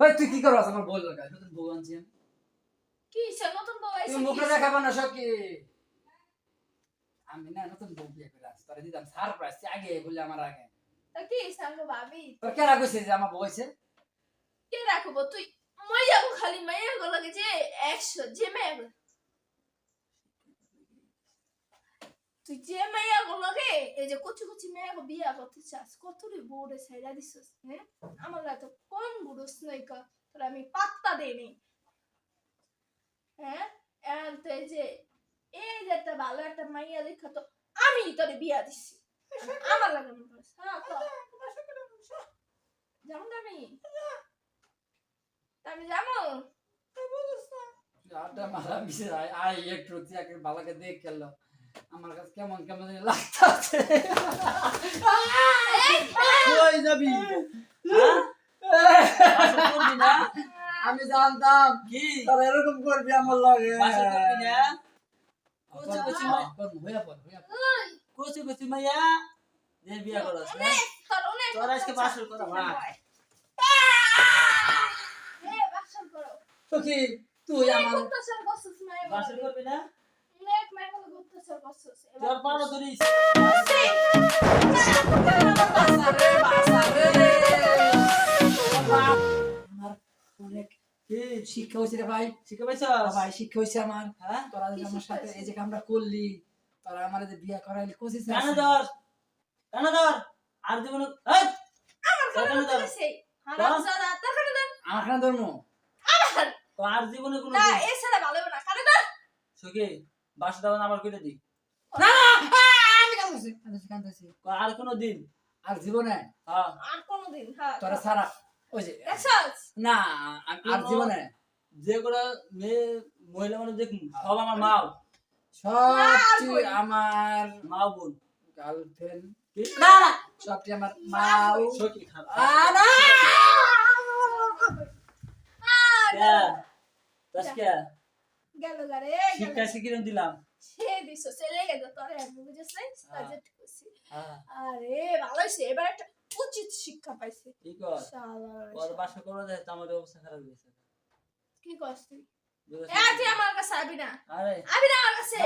ভাই তুই কি করছ আমার বল লাগা নতুন বউ আনছি আমি। কি সে নতুন বউ আইছে কি মুখে? দেখাবো না সব কি আমি না নতুন বউ বিয়ে করে আসছি তোরা দিতাম সারপ্রাইজ আগে বললে আমার আগে। তা কি সঙ্গ ভাবি? তোর কেরা কইছে যে আমার বউ হইছে কে রাখব তুই মাইয়া খালি মাইয়া গো লাগে যে একশো যে মাইয়া তুই যে মাইয়া গো লাগে এই যে কচি কচি মাইয়া গো বিয়া করতে চাস কত রে বউরে সাইডা দিছস হ্যাঁ আমার তো কম বুড়োস নাই কা তোর আমি পাত্তা দেইনি হ্যাঁ এখন তো এই যে এই যে একটা ভালো একটা মাইয়া দেখা তো আমি তোরে বিয়া দিছি আমার লাগে মনে করছ হ্যাঁ তো যেমন আমি আমি যাব আড্ডা মারা মিশে আয় আয় একটু তুই বালাকে দেখ গেল আমার কাছে কেমন কেমন লাগতাছে। কই যাবি? হ্যাঁ? আমি জানতাম কি? তোরা এরকম করবি আমার লগে। কচি কচি মাইয়া যে বিয়া করছ তোর আজকে বাসর করা বাসর। তো কি তুই আমার অত্যাচার করছিস মায়ের বাসা উপরে। করবি? না? তোর পাড়া ধরিস শিক্ষা হয়েছে রে ভাই শিখে পাইছ ভাই শিক্ষা হয়েছে আমার হ্যাঁ তোরা যে কি আমার সাথে এই যে কামটা করলি তোরা আমার যে বিয়া করাইলি কোচিস কানে ধর কানে ধর আর জীবন আমার তোর কানে কানে ধর হারামজাদা, তোর কানে ধর। আমার খানা ধর্ম আর জীবনে কোনো না, এ ছাড়া ভালো না। কানে ধর। সুখী বাসা দাও আবার কেটে দি না না আর কোনো দিন? আর জীবনে? হ্যাঁ। আর কোনোদিন, হ্যাঁ। তোরা সারা ওই যে না আর জীবনে? যে কোনো মেয়ে মহিলা মানুষ দেখুন সব আমার মাও সবটি আমার মাও বোন। গার্লফ্রেন্ড না না সবটি আমার মাও সখী না। আর কে? তাস কে গেল গারে, শিক্ষা শিখিয়ে দিলাম। সে দিছো, চলে গেল তোরে আমি বুঝেছ নাই? হ্যাঁ। করছি। হ্যাঁ। আরে ভালো হয়েছে এবার একটা উচিত শিক্ষা পাইছে। কি কর পর বাসা করে দেয় তো আমার অবস্থা খারাপ হয়েছে কি করছিস তুই? আমার কাছে আবি না। আরে। আবি না আমার কাছে।